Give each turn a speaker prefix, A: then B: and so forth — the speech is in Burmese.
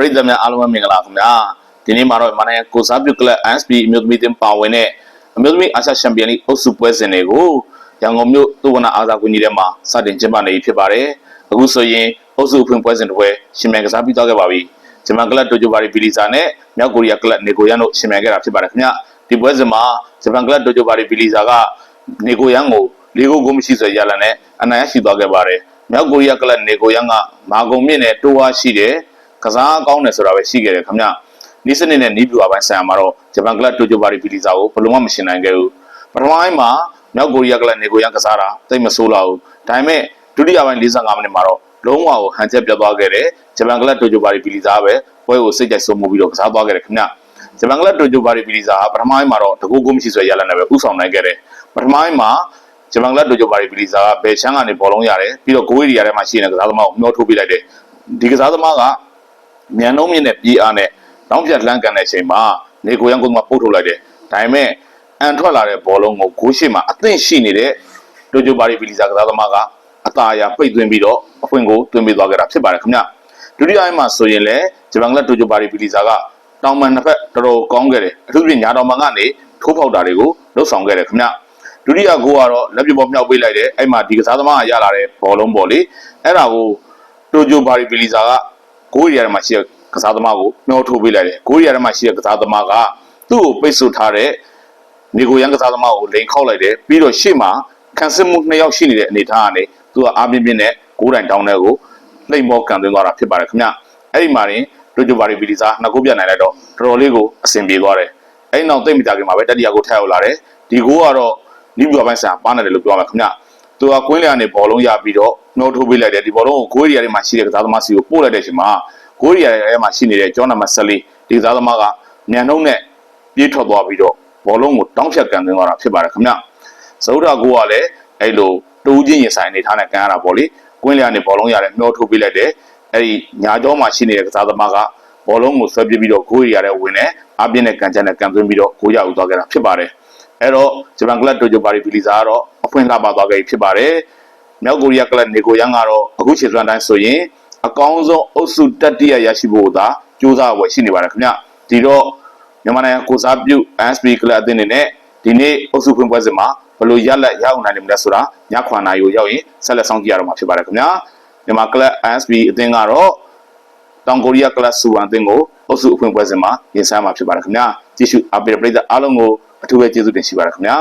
A: ပရိသတ်များအားလုံးပဲမင်္ဂလာခင်ဗျာဒီနေ့မှာတော့မြန်မာနိုင်ငံကိုစားပြုကလပ် ASP အမျိုးသမီးတင်ပါဝင်တဲ့အမျိုးသမီးအာရှချန်ပီယံလိအုပ်စုပွဲစဉ်တွေကိုရန်ကုန်မြို့သုဝဏအားသာကွင်းကြီးထဲမှာစတင်ကျင်းပနေပြီဖြစ်ပါတယ်အခုဆိုရင်အုပ်စုအဖွင့်ပွဲစဉ်တစ်ပွဲရှင်မြန်ကစားပြီးသွားခဲ့ပါပြီဂျမန်ကလပ်တိုဂျိုဘာရီဘီလီဇာနဲ့မြောက်ကိုရီးယားကလပ်နေကိုယန်တို့ရှင်မြန်ခဲ့တာဖြစ်ပါတယ်ခင်ဗျာဒီပွဲစဉ်မှာဂျပန်ကလပ်တိုဂျိုဘာရီဘီလီဇာကနေကိုယန်ကိုလေးကိုကိုမရှိဆိုရလာနဲ့အနိုင်ရရှိသွားခဲ့ပါတယ်မြောက်ကိုရီးယားကလပ်နေကိုယန်ကမာဂုံမြင့်နဲ့တိုးဝါရှိတယ် ကစားကောင်းတယ်ဆိုတာပဲရှိခဲ့တယ်ခင်ဗျနီးစနစ်နဲ့နီးပြူအပိုင်းဆိုင်ရာမှာတော့ဂျပန်ကလပ်တိုဂျိုဘာရီပီလီဇာကိုဘယ်လိုမှမရှင်နိုင်ခဲ့ဘူးပထမပိုင်းမှာမြောက်ကိုရီးယားကလပ်နေကိုရန်ကစားတာတိတ်မဆိုးလာဘူးဒါပေမဲ့ဒုတိယပိုင်း45မိနစ်မှာတော့လုံးဝကိုဟန်ချက်ပြတ်သွားခဲ့တယ်ဂျပန်ကလပ်တိုဂျိုဘာရီပီလီဇာပဲပွဲကိုစိတ်ကြိုက်ဆုံးမှုပြီးတော့ကစားသွားခဲ့တယ်ခင်ဗျဂျပန်ကလပ်တိုဂျိုဘာရီပီလီဇာပထမပိုင်းမှာတော့တကူကိုမရှိဆွဲရလာနေပဲဥဆောင်နိုင်ခဲ့တယ်ပထမပိုင်းမှာဂျပန်ကလပ်တိုဂျိုဘာရီပီလီဇာကဘယ်ချမ်းကနေဘောလုံးရတယ်ပြီးတော့ဂိုးရီယာထဲမှာရှိနေတဲ့ကစားသမားကိုမျောထုတ်ပေးလိုက်တယ်ဒီကစားသမားက မြန်နှုံးမြင့်တဲ့ပြေးအားနဲ့တောင်းပြတ်လှမ်းကန်တဲ့အချိန်မှာနေကိုရန်ကုန်ကပုတ်ထုတ်လိုက်တယ်ဒါပေမဲ့အန်ထွက်လာတဲ့ဘောလုံးကိုဂိုးရှိမှာအသင့်ရှိနေတဲ့ဒိုဂျိုဘာရီပီလီဇာကစားသမားကအသာအရာပိတ်သွင်းပြီးတော့အဖွင့်ကိုသွင်းပေးသွားခဲ့တာဖြစ်ပါတယ်ခင်ဗျဒုတိယပိုင်းမှာဆိုရင်လည်းဂျပန်ကလပ်ဒိုဂျိုဘာရီပီလီဇာကတောင်ပန်တစ်ဖက်တော်တော်ကောင်းခဲ့တယ်အထူးသဖြင့်ညာတောင်ပန်ကနေထိုးဖောက်တာတွေကိုလှုပ်ဆောင်ခဲ့တယ်ခင်ဗျဒုတိယဂိုးကတော့လက်ပြပေါ်မြောက်ပေးလိုက်တယ်အဲ့မှာဒီကစားသမားကရလာတဲ့ဘောလုံးပေါ့လေအဲ့ဒါကိုဒိုဂျိုဘာရီပီလီဇာက ကိုရီးယားထဲမှာရှိတဲ့ကစားသမားကိုမျောထိုးပေးလိုက်တယ်ကိုရီးယားထဲမှာရှိတဲ့ကစားသမားကသူ့ကိုပိတ်ဆို့ထားတဲ့နေကိုရန်ကစားသမားကိုလိန်ခောက်လိုက်တယ်ပြီးတော့ရှေ့မှာခံစစ်မှုနှစ်ယောက်ရှိနေတဲ့အနေထားကနေသူကအားပြင်းပြင်းနဲ့ကိုးတိုင်တောင်းတဲ့ကိုလိမ့်မောကန်သွင်းသွားတာဖြစ်ပါတယ်ခင်ဗျအဲ့ဒီမှာရင်ဒိုဂျိုဘာရီဗီလီစာနှစ်ခုပြတ်နိုင်လိုက်တော့တော်တော်လေးကိုအဆင်ပြေသွားတယ်အဲ့ဒီနောက်သိမ့်မကြခင်မှာပဲတတိယကိုထပ်ရောက်လာတယ်ဒီကိုကတော့နိဗ္ဗာန်ပိုင်းဆန်ပါနေတယ်လို့ပြောရမှာခင်ဗျ သူကကွင်းလျာနေဘောလုံးရပြီးတော့နှိုးထိုးပေးလိုက်တယ်ဒီဘောလုံးကိုဂိုးရီယာထဲမှာရှိတဲ့ကစားသမားစီကိုပို့လိုက်တဲ့အချိန်မှာဂိုးရီယာထဲမှာရှိနေတဲ့ကျောင်းနံပါတ်14ဒီကစားသမားကညံနှုံးနဲ့ပြေးထွက်သွားပြီးတော့ဘောလုံးကိုတောင်းဖြတ်ကန်သွင်းသွားတာဖြစ်ပါတယ်ခင်ဗျဇုဒ္ဓကိုကလည်းအဲ့လိုတူးချင်းရင်ဆိုင်နေထားတဲ့ကန်ရတာပေါ့လေကွင်းလျာနေဘောလုံးရတယ်နှိုးထိုးပေးလိုက်တယ်အဲ့ဒီညာကျောင်းမှာရှိနေတဲ့ကစားသမားကဘောလုံးကိုဆွဲပြပြီးတော့ဂိုးရီယာထဲဝင်တယ်အပြင်းနဲ့ကန်ချမ်းနဲ့ကန်သွင်းပြီးတော့ဂိုးရယူသွားခဲ့တာဖြစ်ပါတယ်အဲ့တော့ဂျပန်ကလပ်တိုဂျိုဘာရီပီလီဇာကတော့အ ဖွင့်လှပသွားခဲ့ပြီဖြစ်ပါတယ်မြောက်ကိုရီးယားကလပ်နေကိုယန်ကတော့အခုခြေစွမ်းတိုင်းဆိုရင်အကောင်းဆုံးအုပ်စုတက်တိယရရှိဖို့သာကြိုးစားဝယ်ရှိနေပါတယ်ခင်ဗျဒီတော့မြန်မာနိုင်ငံကိုစားပြု ASP ကလပ်အသင်းနေနဲ့ဒီနေ့အုပ်စုဖွင့်ပွဲစဉ်မှာဘယ်လိုရလက်ရအောင်နိုင်နေမလဲဆိုတာညခွာနာရီကိုရောက်ရင်ဆက်လက်ဆောင်ကြည့်ရတော့မှာဖြစ်ပါတယ်ခင်ဗျာမြန်မာကလပ် ASP အသင်းကတော့တောင်ကိုရီးယားကလပ်စူဝမ်အသင်းကိုအုပ်စုအဖွင့်ပွဲစဉ်မှာရင်ဆိုင်မှာဖြစ်ပါတယ်ခင်ဗျာကြည့်ရှုအားပေးတဲ့ပရိသတ်အားလုံးကိုအထူးပဲကျေးဇူးတင်ရှိပါတယ်ခင်ဗျာ